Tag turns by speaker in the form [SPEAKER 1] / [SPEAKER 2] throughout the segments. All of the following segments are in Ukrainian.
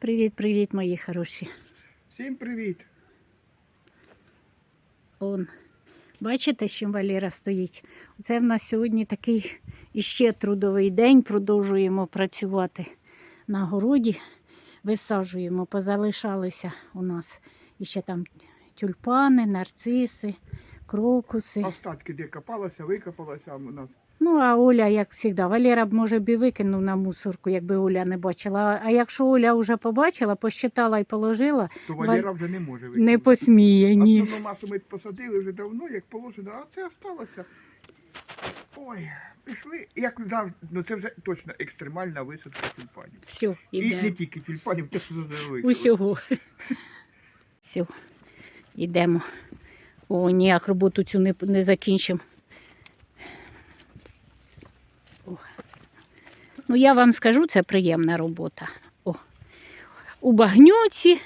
[SPEAKER 1] Привіт, привіт, мої хороші.
[SPEAKER 2] Всім привіт.
[SPEAKER 1] Он. Бачите, з чим Валера стоїть? Це в нас сьогодні такий іще трудовий день. Продовжуємо працювати на городі. Висаджуємо, позалишалися у нас іще там тюльпани, нарциси, крокуси.
[SPEAKER 2] Остатки де копалося, викопалося у нас.
[SPEAKER 1] Ну, а Оля, як завжди, Валера б, може, б і викинув на мусорку, якби Оля не бачила. А якщо Оля вже побачила, посчитала і положила,
[SPEAKER 2] То Валера вже не може викинути.
[SPEAKER 1] не посміє, ні.
[SPEAKER 2] Основну масу ми посадили вже давно, як положено, а це осталося. Ой, пішли. Як завжди, ну це вже точно екстремальна висадка тюльпанів.
[SPEAKER 1] Все,
[SPEAKER 2] І не
[SPEAKER 1] іде.
[SPEAKER 2] тільки тюльпанів, те, що залишилось.
[SPEAKER 1] Усього. Все, йдемо. О, ніяк роботу цю не, не закінчимо. Ну, я вам скажу, це приємна робота. О. У багнюці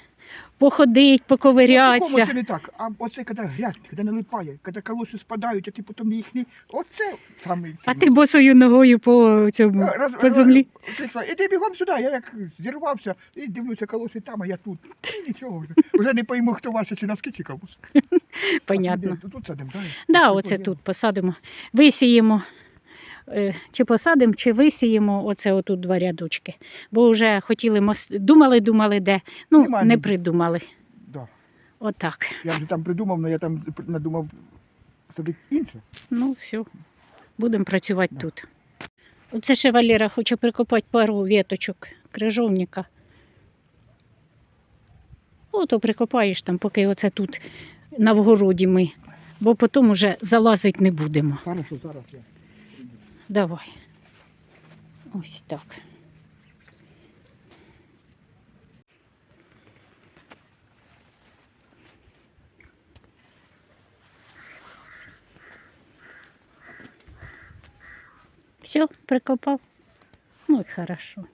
[SPEAKER 1] походить, поковирятися.
[SPEAKER 2] не так, а оце коли грязь, коли налипає, коли калоші спадають, а ти потім їх не... Оце саме...
[SPEAKER 1] А ти босою ногою по цьому
[SPEAKER 2] Раз-
[SPEAKER 1] по землі.
[SPEAKER 2] раз- Іди бігом сюди, я як зірвався, і дивлюся, калоші там, а я тут. І Нічого вже. Вже не пойму, хто ваші, чи носки, чи калош.
[SPEAKER 1] Понятно.
[SPEAKER 2] Тут садимо, так?
[SPEAKER 1] Да, оце тут посадимо. Висіємо. Е, Чи посадимо, чи висіємо оце отут два рядочки. Бо вже хотіли мос... думали, думали, де. Ну,
[SPEAKER 2] Нема
[SPEAKER 1] не придумали.
[SPEAKER 2] Да.
[SPEAKER 1] Отак.
[SPEAKER 2] Я вже там придумав, але я там надумав садити інше.
[SPEAKER 1] Ну, все. Будемо працювати
[SPEAKER 2] Да.
[SPEAKER 1] тут. Оце ще Валера хоче прикопати пару віточок крижовника. Ото прикопаєш там, поки оце тут на вгороді ми. Бо потім уже залазити не будемо.
[SPEAKER 2] Хорошо, зараз я.
[SPEAKER 1] Давай. Ось так. Все, прикопав. Ну і хорошо.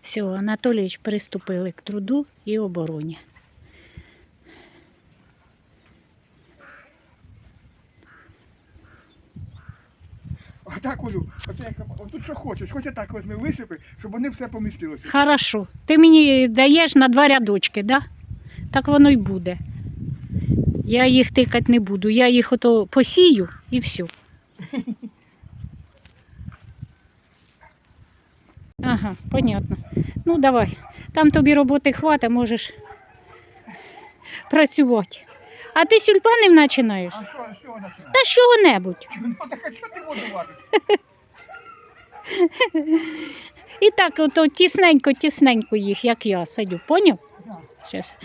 [SPEAKER 1] Все, Анатолійович приступили к труду і обороні.
[SPEAKER 2] Копав. Тут що хочеш, хоч так візьми висипи, щоб вони все помістилося.
[SPEAKER 1] Хорошо. Ти мені даєш на два рядочки, да? Так воно й буде. Я їх тикати не буду. Я їх ото посію і все. Ага, понятно. Ну давай. Там тобі роботи хватить, можеш працювати. А ти сюльпани починаєш?
[SPEAKER 2] А що, вона починає?
[SPEAKER 1] Та з чого-небудь.
[SPEAKER 2] Ну так а що ти будувати?
[SPEAKER 1] І так, ото тісненько, тісненько їх, як я садю, поняв? Щас.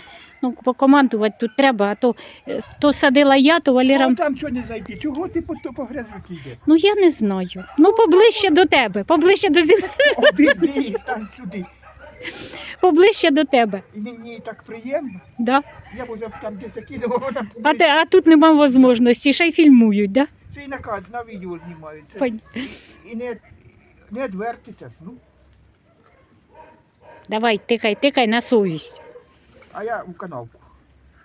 [SPEAKER 1] Ну, покомандувати тут треба, а то, е, то садила я, то Валера.
[SPEAKER 2] А там що не зайти? Чого ти по, по грязюки йде?
[SPEAKER 1] Ну я не знаю. Ну, поближче до тебе, поближче до землі,
[SPEAKER 2] Обійди, стань сюди.
[SPEAKER 1] поближче до тебе.
[SPEAKER 2] І мені так приємно.
[SPEAKER 1] Да?
[SPEAKER 2] Я б вже там десь закинув, а вона
[SPEAKER 1] А, те, а тут нема можливості, ще й фільмують, да?
[SPEAKER 2] Це і на кадр, на відео знімають. Це-
[SPEAKER 1] Пон-
[SPEAKER 2] І не, не відвертися. Ну,
[SPEAKER 1] Давай, тикай, тикай на совість.
[SPEAKER 2] а я в канавку.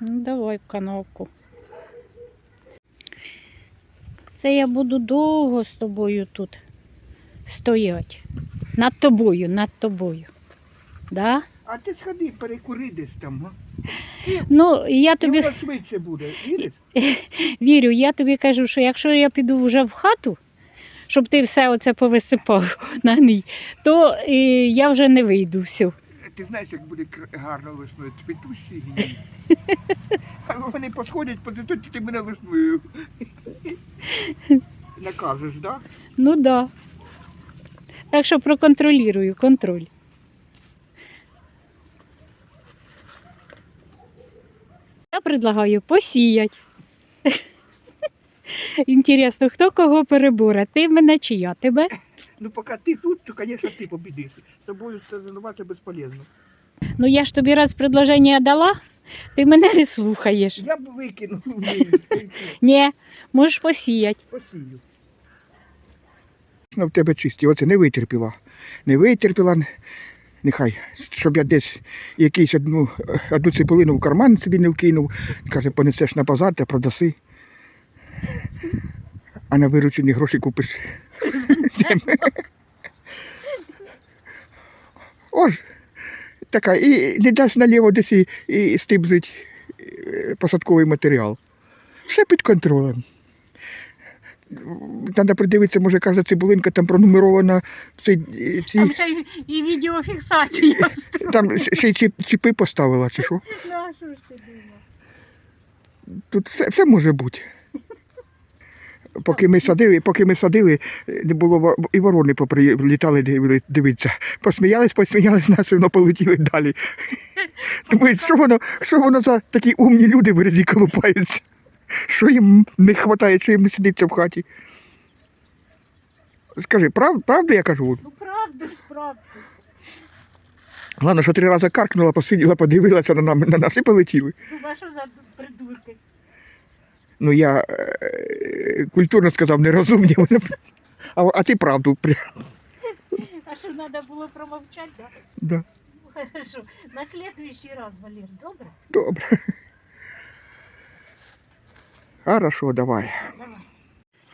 [SPEAKER 1] Ну, давай в канавку. Це я буду довго з тобою тут стоять. Над тобою, над тобою. Да?
[SPEAKER 2] А ти сходи, перекури десь там. А?
[SPEAKER 1] Ну, я
[SPEAKER 2] Тобі... швидше буде. Віриш?
[SPEAKER 1] вірю, я тобі кажу, що якщо я піду вже в хату, щоб ти все оце повисипав на ній, то е, я вже не вийду все.
[SPEAKER 2] Ти знаєш, як буде гарно весною. Цвітущі гні. А вони посходять, позитуть, ти мене весною. Накажеш, так? Да?
[SPEAKER 1] Ну так. Да. Так що проконтролюю, контроль. Я предлагаю посіяти. Інтересно, хто кого переборе? Ти мене чи я? Тебе?
[SPEAKER 2] Ну, поки ти тут, то, звісно, ти побідиш. З тобою соревнуватися безполезно.
[SPEAKER 1] Ну я ж тобі раз предложення дала, ти мене не слухаєш.
[SPEAKER 2] Я б викинув.
[SPEAKER 1] Ні, можеш посіяти.
[SPEAKER 2] Посію. Ну, в тебе чисті, оце не витерпіла. Не витерпіла. Нехай, щоб я десь якийсь одну, одну цибулину в карман собі не вкинув. Каже, понесеш на базар та продаси. А на виручені гроші купиш. Ось, така, і не дасть наліво десь і, і стибзить е, посадковий матеріал. Все під контролем. Треба придивитися, може кожна цибулинка там пронумерована. Ці, ці,
[SPEAKER 1] Там ще й і відеофіксація.
[SPEAKER 2] там ще й чіп- чіпи поставила, чи що?
[SPEAKER 1] Ну?
[SPEAKER 2] Тут все, все може бути. Поки ми садили, поки ми садили, не було і ворони поприлітали диви- дивитися. Посміялись, посміялись, нас воно полетіли далі. Думають, що воно, що воно за такі умні люди в березі колупаються? Що їм не вистачає, що їм не сидиться в хаті? Скажи, прав, правду я кажу?
[SPEAKER 1] Ну правду ж, правду.
[SPEAKER 2] Головне, що три рази каркнула, посиділа, подивилася на, нам, на нас і полетіли.
[SPEAKER 1] Ну, а що за придурки?
[SPEAKER 2] Ну, я е, культурно сказав, нерозумні. Вони. А, а ти правду. при-
[SPEAKER 1] А що треба було промовчати, да?
[SPEAKER 2] Да.
[SPEAKER 1] Ну, Хорошо. На следующий раз, Валер, добре?
[SPEAKER 2] Добре. Хорошо, давай.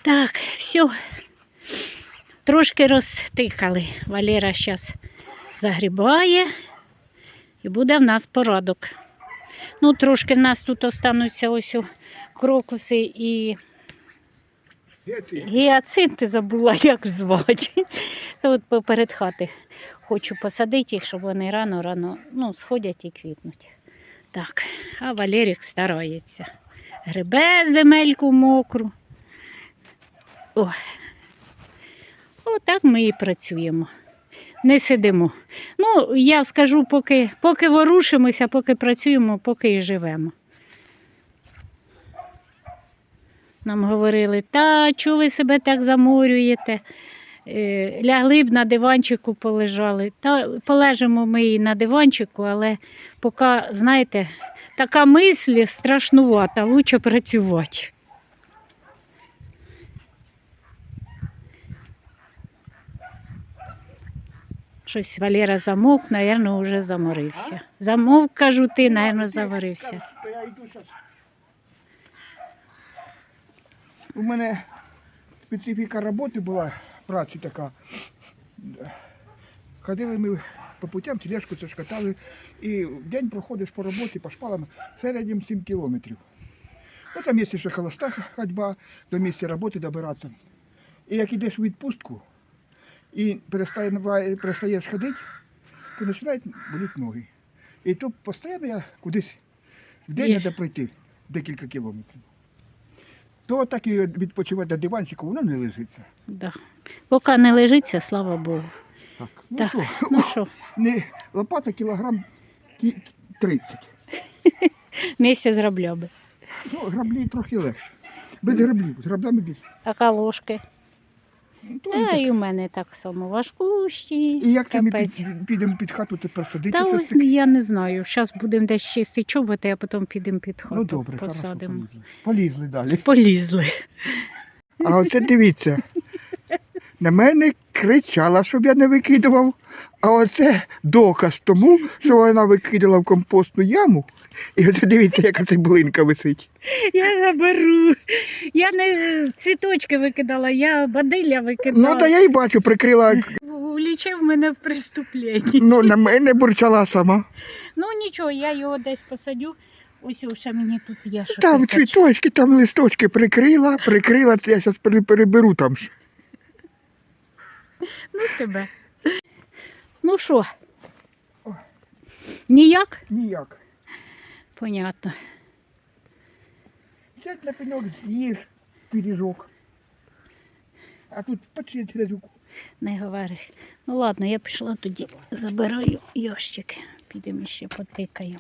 [SPEAKER 1] Так, все. Трошки розтикали. Валера зараз загрібає і буде в нас порадок. Ну, трошки в нас тут остануться ось о крокуси і гіацинти забула, як звати. То от поперед хати хочу посадити їх, щоб вони рано-рано ну, сходять і квітнуть. Так, а Валерік старається. Грибе земельку мокру. О. Отак ми і працюємо. Не сидимо. Ну, я скажу, поки, поки ворушимося, поки працюємо, поки і живемо. Нам говорили, та чого ви себе так заморюєте? Е, Лягли б на диванчику, полежали. Та полежимо ми і на диванчику, але поки, знаєте, така мисль страшнувата, лучше працювати. Щось Валера замовк, напевно, вже заморився. Замовк, кажу, ти, напевно, заварився.
[SPEAKER 2] У мене специфіка роботи була, праці така. Ходили ми по путям, тележку це ж катали, і в день проходиш по роботі, по шпалам, середньому 7 кілометрів. Ну, там є ще холоста ходьба, до місця роботи добиратися. І як йдеш у відпустку і перестає- перестаєш ходити, то починають боліти ноги. І то постійно я кудись в день треба пройти декілька кілометрів. То так і відпочивати на диванчику, воно не лежиться.
[SPEAKER 1] Да. Поки не лежиться, слава Богу.
[SPEAKER 2] Так. Ну
[SPEAKER 1] Так,
[SPEAKER 2] що,
[SPEAKER 1] ну що,
[SPEAKER 2] не лопата кілограм кі- 30.
[SPEAKER 1] місяць грабля би.
[SPEAKER 2] Ну, граблі трохи легше. Без граблів, з граблями більше.
[SPEAKER 1] А калошки?
[SPEAKER 2] Ну,
[SPEAKER 1] Та
[SPEAKER 2] і
[SPEAKER 1] у мене так само важкущі.
[SPEAKER 2] І як це ми
[SPEAKER 1] капець.
[SPEAKER 2] під, підемо під хату тепер садити?
[SPEAKER 1] Та ось
[SPEAKER 2] таке?
[SPEAKER 1] я не знаю. Зараз будемо десь чисти чоботи, а потім підемо під хату.
[SPEAKER 2] Ну добре, хорошо,
[SPEAKER 1] посадимо.
[SPEAKER 2] полізли. Полізли далі.
[SPEAKER 1] Полізли.
[SPEAKER 2] А оце дивіться. На мене кричала, щоб я не викидував. А оце доказ тому, що вона викидала в компостну яму. І оце дивіться, яка цибулинка висить.
[SPEAKER 1] Я заберу. Я не цвіточки викидала, я бадилля викидала.
[SPEAKER 2] Ну, та я й бачу, прикрила.
[SPEAKER 1] Улічив мене в преступленні.
[SPEAKER 2] Ну, на мене бурчала сама.
[SPEAKER 1] Ну нічого, я його десь посадю. Ось ще мені тут є що
[SPEAKER 2] Там цвіточки, там листочки прикрила, прикрила, це я зараз переберу там.
[SPEAKER 1] Ну тебе. Ну що? Ніяк?
[SPEAKER 2] Ніяк.
[SPEAKER 1] Понятно.
[SPEAKER 2] Сядь на пеньок, з'їж пиріжок. А тут почти через руку.
[SPEAKER 1] Не говори. Ну ладно, я пішла тоді, забираю ящик. Підемо ще потикаємо,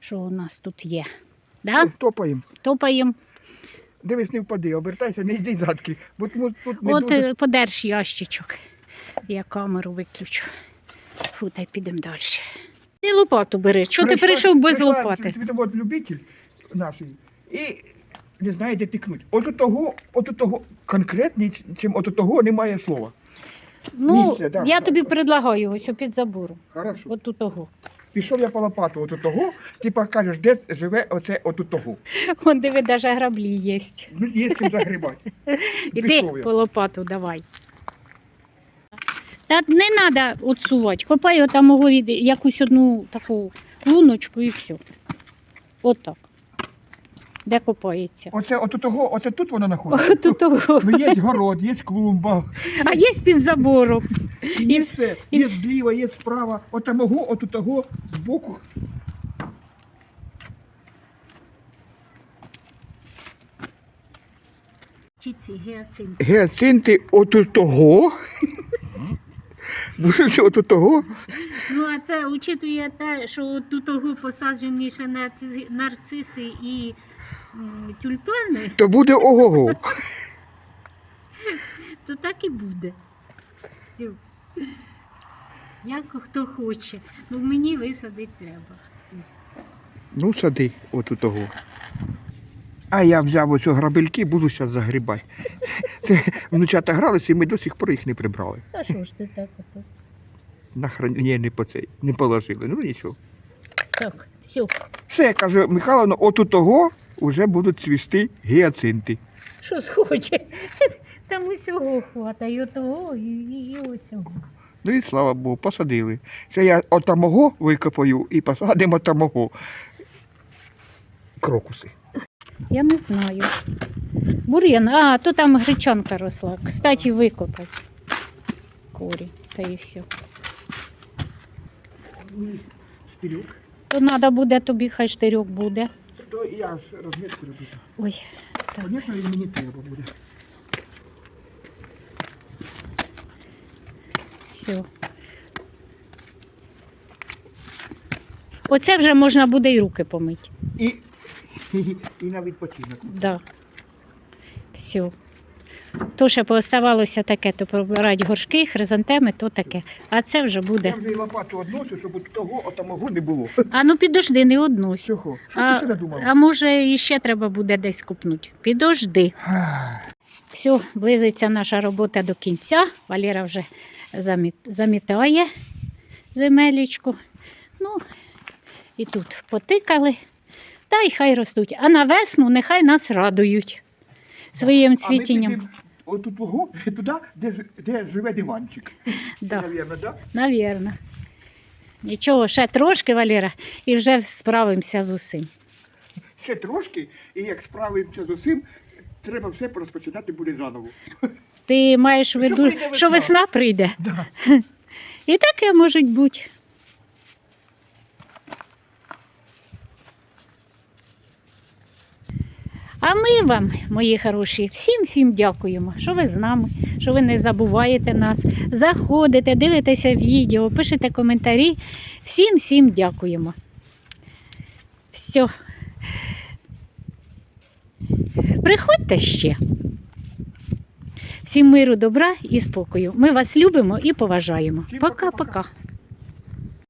[SPEAKER 1] що у нас тут є. Да?
[SPEAKER 2] Топаємо.
[SPEAKER 1] Топаємо.
[SPEAKER 2] Дивись, не впади, обертайся, не йди задки. Бо тому тут не
[SPEAKER 1] От
[SPEAKER 2] дуже...
[SPEAKER 1] е, подерж ящичок. Я камеру виключу. Фу, та й підемо далі. Ти лопату бери. Чого ти
[SPEAKER 2] Прийшла-
[SPEAKER 1] перейшов без
[SPEAKER 2] прийшла
[SPEAKER 1] лопати?
[SPEAKER 2] Світовод любитель наш. І не знає, де тикнуть. От у того, от у того конкретний, чим от у того немає слова.
[SPEAKER 1] Ну,
[SPEAKER 2] Місце, да.
[SPEAKER 1] я тобі предлагаю ось під забором.
[SPEAKER 2] Хорошо.
[SPEAKER 1] От у того.
[SPEAKER 2] Пішов я по лопату от у того, типа кажеш, де живе оце от у того.
[SPEAKER 1] Вон диви, навіть граблі є.
[SPEAKER 2] Ну, є чим загрібати.
[SPEAKER 1] Іди
[SPEAKER 2] Пішов я.
[SPEAKER 1] по лопату, давай. Та не треба отсувати. Копай мого від якусь одну таку луночку і все. Отак. Де копається.
[SPEAKER 2] Оце от того, оце тут вона знаходиться.
[SPEAKER 1] Тут того.
[SPEAKER 2] Ну є город, є клумба,
[SPEAKER 1] А є під забором.
[SPEAKER 2] Є все. Є зліва, є справа. От мого, от того, збоку.
[SPEAKER 1] Чи ці гіацинти?
[SPEAKER 2] Гіацинти от того. Будуть от того.
[SPEAKER 1] Ну, а це учитує те, що тут того посаджені ще нарци- нарциси і м, тюльпани,
[SPEAKER 2] То буде ого-го.
[SPEAKER 1] то так і буде. Все. Як хто хоче. Ну, мені висадити треба.
[SPEAKER 2] Ну, сади от у того. А я взяв оцю грабельки, буду зараз загрібати. Це внучата гралися, і ми до сих пор їх не прибрали.
[SPEAKER 1] А що ж ти так ото?
[SPEAKER 2] На хран... Ні, не по цей, не положили. Ну нічого.
[SPEAKER 1] Так, все.
[SPEAKER 2] Все, каже Михайловна, от у того вже будуть цвісти гіацинти.
[SPEAKER 1] Що схоче. Там усього хватає, і отого, і, і, і усього.
[SPEAKER 2] Ну і слава Богу, посадили. Ще я отамого викопаю і посадимо отамого. Крокуси.
[SPEAKER 1] Я не знаю. Бур'ян, а, то там гречанка росла. Кстати, викопай. Корі, та і все.
[SPEAKER 2] Стілюк.
[SPEAKER 1] То треба буде тобі, хай штирьок буде.
[SPEAKER 2] То я ж розмітку робити.
[SPEAKER 1] Ой, так.
[SPEAKER 2] Звісно, він мені треба буде.
[SPEAKER 1] Все. Оце вже можна буде і руки помити.
[SPEAKER 2] І, і, і на відпочинок.
[SPEAKER 1] Да. Все. То ще пооставалося таке, то прибирати горшки, хризантеми, то таке. А це вже буде.
[SPEAKER 2] Я вже і лопату одношу, щоб от того отамого не було.
[SPEAKER 1] А ну підожди, не однусь.
[SPEAKER 2] Чого? Що
[SPEAKER 1] А,
[SPEAKER 2] ти сюди думала?
[SPEAKER 1] а може іще треба буде десь купнути. Підожди. Все, близиться наша робота до кінця. Валера вже замітає земелічку. Ну, і тут потикали. Та й хай ростуть. А на весну нехай нас радують своїм цвітінням.
[SPEAKER 2] А ми от того, туди, де, де живе диванчик.
[SPEAKER 1] Да,
[SPEAKER 2] Навірно, да?
[SPEAKER 1] навірно. Нічого, ще трошки, Валера, і вже справимося з усім.
[SPEAKER 2] Ще трошки, і як справимося з усім, треба все розпочинати буде заново.
[SPEAKER 1] Ти маєш в виду,
[SPEAKER 2] весна.
[SPEAKER 1] що весна прийде.
[SPEAKER 2] Да.
[SPEAKER 1] І таке може бути. А ми вам, мої хороші, всім всім дякуємо, що ви з нами, що ви не забуваєте нас, заходите, дивитеся відео, пишете коментарі. Всім всім дякуємо. Все. Приходьте ще. Всім миру, добра і спокою. Ми вас любимо і поважаємо.
[SPEAKER 2] Пока-пока.